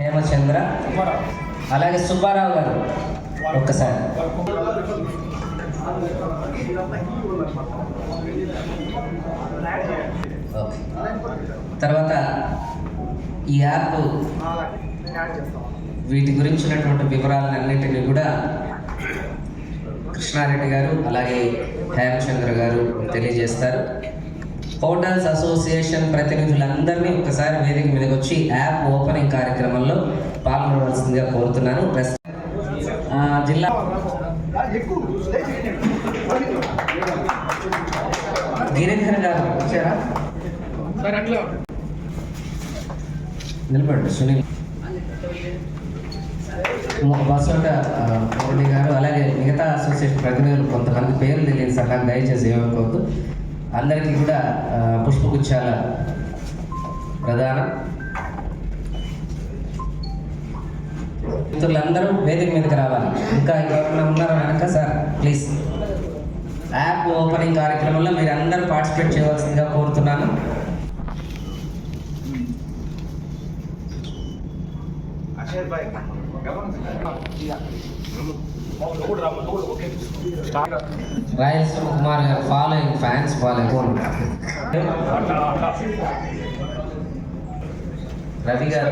హేమచంద్ర అలాగే సుబ్బారావు గారు ఒక్కసారి. తర్వాత ఈ యాప్ వీటి గురించినటువంటి వివరాలన్నింటినీ కూడా కృష్ణారెడ్డి గారు అలాగే హేమచంద్ర గారు తెలియజేస్తారు. హోటల్స్ అసోసియేషన్ ప్రతినిధులందరినీ ఒకసారి వేదిక మీదకి వచ్చి యాప్ ఓపెనింగ్ కార్యక్రమంలో పాల్గొనవలసిందిగా కోరుతున్నాను. జిల్లా గిరిధర్ గారు వచ్చారా? నిలబడండి సునీల్. బసోట మురళి గారు అలాగే మిగతా అసోసియేషన్ ప్రతినిధులు కొంతమంది పేర్లు తెలియదు సార్ నాకు దయచేసి ఏమనుకోవద్దు. అందరికీ కూడా పుష్పగుచ్చాల ప్రధానం మిత్రులందరూ వేదిక మీదకి రావాలి. ఇంకా ఎవరైనా ఉన్నారా వెనక? Sir please. యాప్ ఓపెనింగ్ కార్యక్రమంలో మీరు అందరూ పార్టిసిపేట్ చేయవలసిందిగా కోరుతున్నాను. రాయలసీమ కుమార్ గారు ఫాలోయింగ్ ఫ్యాన్స్ ఫాలోయింగ్ రవి గారు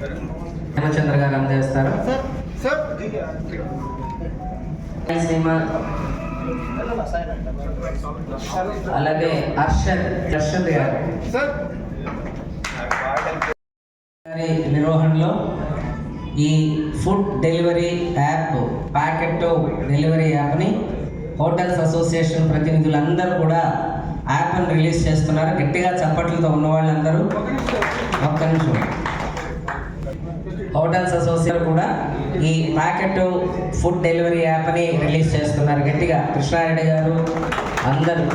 హేమచంద్ర గారు అందజేస్తారు సినిమా అలాగే సార్. గారి నిర్వహణలో ఈ food delivery app packet delivery యాప్ని హోటల్స్ అసోసియేషన్ ప్రతినిధులందరూ కూడా యాప్ని రిలీజ్ చేస్తున్నారు. గట్టిగా చప్పట్లతో ఉన్న వాళ్ళందరూ ఒక్క నిమిషం. హోటల్స్ అసోసియేషన్ కూడా ఈ ప్యాకెట్ ఫుడ్ డెలివరీ యాప్ని రిలీజ్ చేస్తున్నారు. గట్టిగా కృష్ణారెడ్డి గారు అందరూ.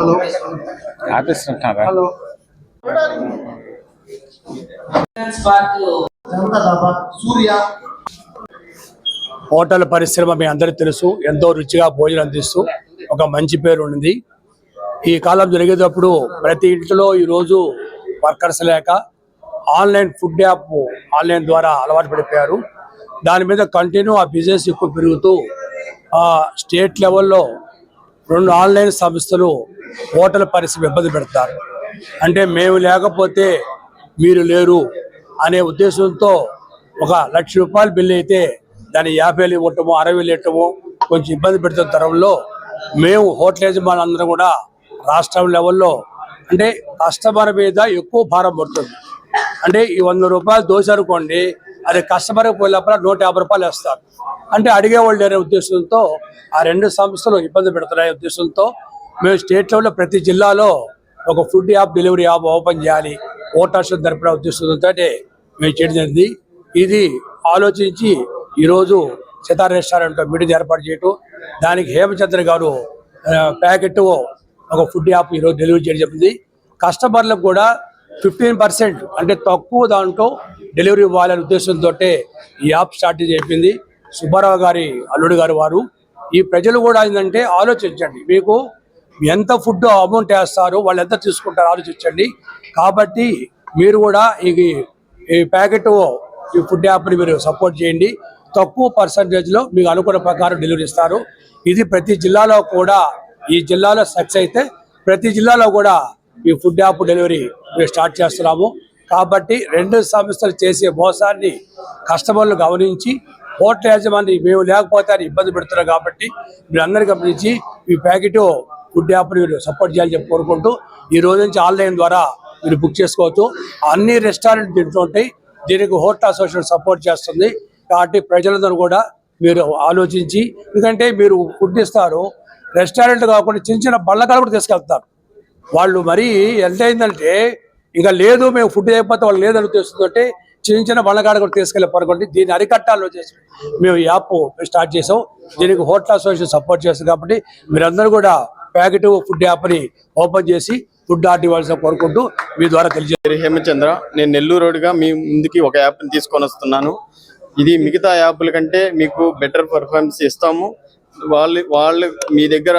హలో. ఆపిస్తుంటారా హలో. సూర్య. హోటల్ పరిశ్రమ మీ అందరికీ తెలుసు. ఎంతో రుచిగా భోజనం అందిస్తూ ఒక మంచి పేరు ఉంది ఈ కాలం జరిగేటప్పుడు ప్రతి ఇంట్లో ఈరోజు వర్కర్స్ లేక ఆన్లైన్ ఫుడ్ యాప్ ఆన్లైన్ ద్వారా అలవాటు పడిపోయారు. దాని మీద కంటిన్యూ ఆ బిజినెస్ ఎక్కువ పెరుగుతూ ఆ స్టేట్ లెవెల్లో రెండు ఆన్లైన్ సంస్థలు హోటల్ పరిస్థితి ఇబ్బంది పెడతారు. అంటే మేము లేకపోతే మీరు లేరు అనే ఉద్దేశంతో ఒక లక్ష రూపాయలు బిల్లు అయితే దాన్ని యాభై వేలు ఇవ్వటము అరవై వేలు ఇవ్వటము కొంచెం ఇబ్బంది పెడుతున్న తరంలో మేము హోటల్ యజమానులు కూడా రాష్ట్రం లెవెల్లో అంటే కస్టమర్ మీద ఎక్కువ భారం పడుతుంది. అంటే ఈ వంద రూపాయలు దోశ అనుకోండి అది కస్టమర్కి పోయినప్పుడు నూట యాభై రూపాయలు వేస్తారు. అంటే అడిగేవాళ్ళు లేని ఉద్దేశంతో ఆ రెండు సంస్థలు ఇబ్బంది పెడుతున్నాయి ఉద్దేశంతో మేము స్టేట్ లెవెల్లో ప్రతి జిల్లాలో ఒక food app delivery app open చేయాలి. ఓటర్స్ జరిపిన ఉద్దేశంతో మేము చేయడం జరిగింది. ఇది ఆలోచించి ఈరోజు సితార్ రెస్టారెంట్ మీటింగ్ ఏర్పాటు చేయటం దానికి హేమచంద్ర గారు ప్యాకెట్ ఒక ఫుడ్ యాప్ ఈరోజు డెలివరీ చేయడం జరిగింది. కస్టమర్లకు కూడా ఫిఫ్టీన్ పర్సెంట్ అంటే తక్కువ దాంట్లో డెలివరీ ఇవ్వాలనే ఉద్దేశంతో ఈ యాప్ స్టార్ట్ చెప్పింది సుబ్బారావు గారి అల్లుడు గారు వారు. ఈ ప్రజలు కూడా ఏంటంటే ఆలోచించండి. మీకు ఎంత ఫుడ్ అమౌంట్ వేస్తారు వాళ్ళు ఎంత తీసుకుంటారో ఆలోచించండి. కాబట్టి మీరు కూడా ఈ ఈ ప్యాకెట్ ఈ ఫుడ్ యాప్ని మీరు సపోర్ట్ చేయండి. తక్కువ పర్సంటేజ్లో మీకు అనుకున్న ప్రకారం డెలివరీ ఇస్తారు. ఇది ప్రతి జిల్లాలో కూడా ఈ జిల్లాలో సక్సెస్ అయితే ప్రతి జిల్లాలో కూడా ఈ ఫుడ్ యాప్ డెలివరీ మేము స్టార్ట్ చేస్తున్నాము. కాబట్టి రెండు సంస్థలు చేసే మోసాన్ని కస్టమర్లు గమనించి హోటల్ యాజమాని మేము లేకపోతే అని ఇబ్బంది పెడుతున్నారు కాబట్టి మీరు అందరు గమనించి ఈ ప్యాకెట్ ఫుడ్ యాప్ని మీరు సపోర్ట్ చేయాలని చెప్పి కోరుకుంటూ ఈ రోజు నుంచి ఆన్లైన్ ద్వారా మీరు బుక్ చేసుకోవచ్చు. అన్ని రెస్టారెంట్ దీంట్లో ఉంటాయి. దీనికి హోటల్ అసోసియేషన్ సపోర్ట్ చేస్తుంది. కాబట్టి ప్రజలందరూ కూడా మీరు ఆలోచించి ఎందుకంటే మీరు ఫుడ్ ఇస్తారు. రెస్టారెంట్ కాకుండా చిన్న చిన్న బళ్ళకాలు కూడా తీసుకెళ్తారు. వాళ్ళు మరీ ఎంత అయిందంటే ఇంకా లేదు మేము ఫుడ్ అయిపోతే వాళ్ళు లేదని తెలుస్తుందంటే చిన్న చిన్న బళ్ళకాడ కూడా తీసుకెళ్ళి పడుకోండి. దీన్ని అరికట్టాలో చేసి మేము ఈ యాప్ స్టార్ట్ చేసాం. దీనికి హోటల్ అసోసియేషన్ సపోర్ట్ చేస్తుంది కాబట్టి మీరందరూ కూడా ప్యాకెట్ ఫుడ్ యాప్ని ఓపెన్ చేసి ఫుడ్ ఆర్డర్ ఇవ్వాల్సిన కోరుకుంటూ మీ ద్వారా తెలియజేయాలి హేమచంద్ర. నేను నెల్లూరు రోడ్డుగా మీ ముందుకి ఒక యాప్ని తీసుకొని వస్తున్నాను. ఇది మిగతా యాప్ల కంటే మీకు బెటర్ పర్ఫార్మెన్స్ ఇస్తాము. వాళ్ళు వాళ్ళు మీ దగ్గర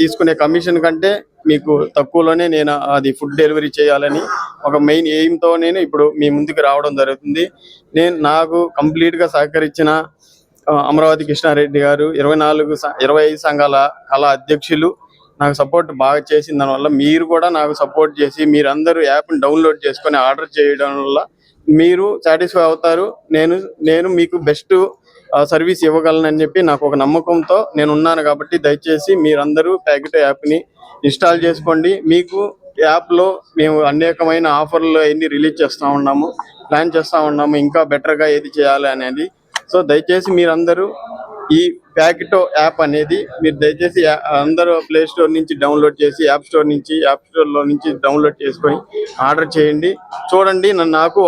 తీసుకునే కమిషన్ కంటే మీకు తక్కువలోనే నేను అది ఫుడ్ డెలివరీ చేయాలని ఒక మెయిన్ ఎయిమ్తో నేను ఇప్పుడు మీ ముందుకు రావడం జరుగుతుంది. నేను నాకు కంప్లీట్గా సహకరించిన అమరావతి కృష్ణారెడ్డి గారు ఇరవై నాలుగు ఇరవై ఐదు సంఘాల కళా అధ్యక్షులు. నాకు సపోర్ట్ బాగా చేసిన దానివల్ల మీరు కూడా నాకు సపోర్ట్ చేసి మీరందరూ యాప్ని డౌన్లోడ్ చేసుకొని ఆర్డర్ చేయడం వల్ల మీరు సాటిస్ఫై అవుతారు. నేను నేను మీకు బెస్ట్ సర్వీస్ ఇవ్వగలనని చెప్పి నాకు ఒక నమ్మకంతో నేను ఉన్నాను కాబట్టి దయచేసి మీరందరూ ప్యాకెట్ యాప్ని ఇన్స్టాల్ చేసుకోండి. మీకు యాప్లో మేము అనేకమైన ఆఫర్లు అన్ని రిలీజ్ చేస్తూ ఉన్నాము ప్లాన్ చేస్తూ ఉన్నాము ఇంకా బెటర్గా ఏది చేయాలి అనేది. సో దయచేసి మీరందరూ ఈ ప్యాకెటో యాప్ అనేది మీరు దయచేసి అందరూ ప్లే స్టోర్ నుంచి డౌన్లోడ్ చేసి యాప్ స్టోర్ నుంచి యాప్ స్టోర్లో నుంచి డౌన్లోడ్ చేసుకొని ఆర్డర్ చేయండి. చూడండి నన్ను నాకు